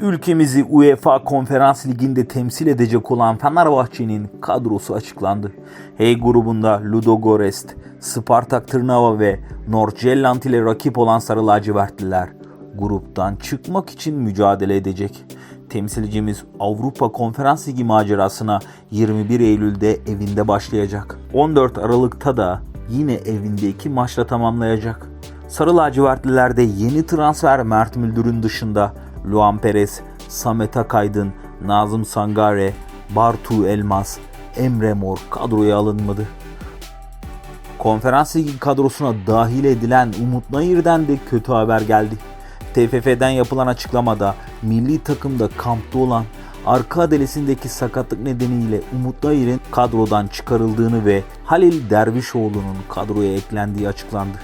Ülkemizi UEFA Konferans Ligi'nde temsil edecek olan Fenerbahçe'nin kadrosu açıklandı. H grubunda Ludogorets, Spartak Trnava ve Nordsjælland ile rakip olan Sarı Lacivertliler gruptan çıkmak için mücadele edecek. Temsilcimiz Avrupa Konferans Ligi macerasına 21 Eylül'de evinde başlayacak. 14 Aralık'ta da yine evinde iki maçla tamamlayacak. Sarı lacivertlilerde yeni transfer Mert Müldür'ün dışında Luan Perez, Samet Akaydın, Nazım Sangare, Bartu Elmas, Emre Mor kadroya alınmadı. Konferans Ligi kadrosuna dahil edilen Umut Nayir'den de kötü haber geldi. TFF'den yapılan açıklamada milli takımda kampta olan arka adelesindeki sakatlık nedeniyle Umut Nayir'in kadrodan çıkarıldığını ve Halil Dervişoğlu'nun kadroya eklendiği açıklandı.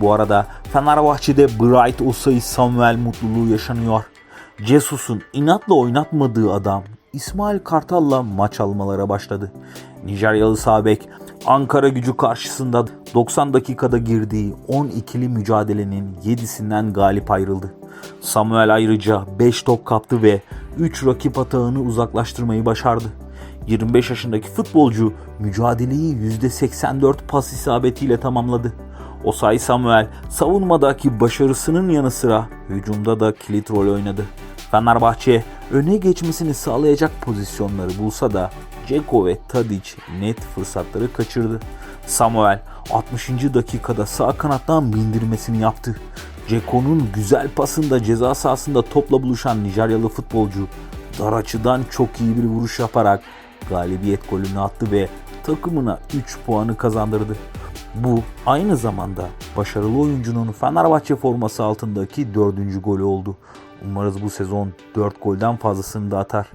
Bu arada Fenerbahçe'de Bright Osayi Samuel mutluluğu yaşanıyor. Cesus'un inatla oynatmadığı adam İsmail Kartal'la maç almalara başladı. Nijeryalı Sabek Ankara gücü karşısında 90 dakikada girdiği 12'li mücadelenin 7'sinden galip ayrıldı. Samuel ayrıca 5 top kaptı ve 3 rakip atağını uzaklaştırmayı başardı. 25 yaşındaki futbolcu mücadeleyi %84 pas isabetiyle tamamladı. Osay Samuel savunmadaki başarısının yanı sıra hücumda da kilit rol oynadı. Fenerbahçe öne geçmesini sağlayacak pozisyonları bulsa da Ceko ve Tadic net fırsatları kaçırdı. Samuel 60. dakikada sağ kanattan bindirmesini yaptı. Ceko'nun güzel pasında ceza sahasında topla buluşan Nijeryalı futbolcu dar açıdan çok iyi bir vuruş yaparak galibiyet golünü attı ve takımına 3 puanı kazandırdı. Bu aynı zamanda başarılı oyuncunun Fenerbahçe forması altındaki dördüncü golü oldu. Umarız bu sezon 4 golden fazlasını da atar.